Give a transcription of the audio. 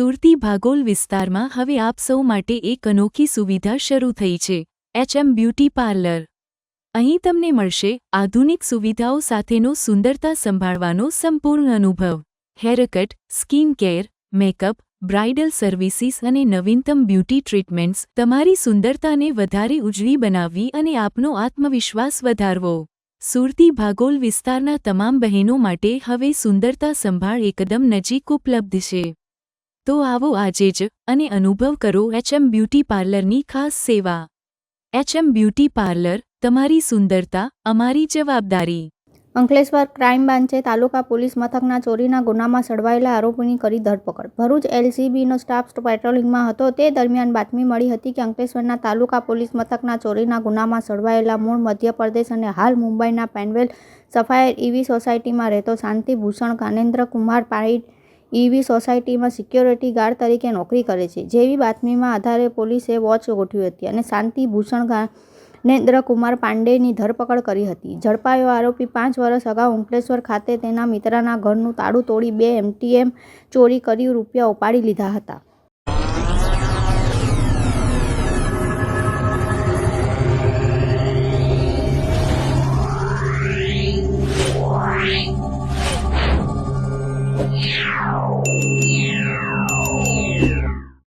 સુરતી ભાગોલ વિસ્તારમાં હવે આપ સૌ માટે એક અનોખી સુવિધા શરૂ થઈ છે. HM beauty parlour. અહીં તમને મળશે આધુનિક સુવિધાઓ સાથેનો સુંદરતા સંભાળવાનો સંપૂર્ણ અનુભવ. Haircut, skin care, makeup, bridal services અને નવીનતમ બ્યુટી ટ્રીટમેન્ટ્સ તમારી સુંદરતાને વધારે ઉજળી બનાવવી અને આપનો આત્મવિશ્વાસ વધારવો. સુરતી ભાગોલ વિસ્તારના તમામ બહેનો માટે હવે સુંદરતા સંભાળ એકદમ નજીક ઉપલબ્ધ છે. તો આવો આજે જ અને અનુભવ કરો એચએમ બ્યુટી પાર્લરની ખાસ સેવા. એચએમ બ્યુટી પાર્લર તમારી સુંદરતા, અમારી જવાબદારી. અંકલેશ્વર ક્રાઇમ બ્રાન્ચે તાલુકા પોલીસ મથકના ચોરીના ગુનામાં સડવાયેલા આરોપીની કરી ધરપકડ. ભરૂચ એલસીબીનો સ્ટાફ પેટ્રોલિંગમાં હતો. તે દરમિયાન બાતમી મળી હતી કે અંકલેશ્વરના તાલુકા પોલીસ મથકના ચોરીના ગુનામાં સડવાયેલા મૂળ મધ્યપ્રદેશ અને હાલ મુંબઈના પેનવેલ સફાયર ઈવી સોસાયટીમાં રહેતો શાંતિભૂષણ જ્ઞાનેન્દ્ર કુમાર પારીડ ઈવી સોસાયટીમાં સિક્યોરિટી ગાર્ડ તરીકે નોકરી કરે છે જેવી બાતમીમાં આધારે પોલીસે વોચ ગોઠવી હતી અને શાંતિ ભૂષણ જ્ઞાનેન્દ્ર પાંડેની ધરપકડ કરી હતી ઝડપાયો આરોપી પાંચ વર્ષ અગાઉ અંકલેશ્વર ખાતે તેના મિત્રના ઘરનું તાળું તોડી બે એમટીએમ ચોરી કરી રૂપિયા ઉપાડી લીધા હતા Yeah.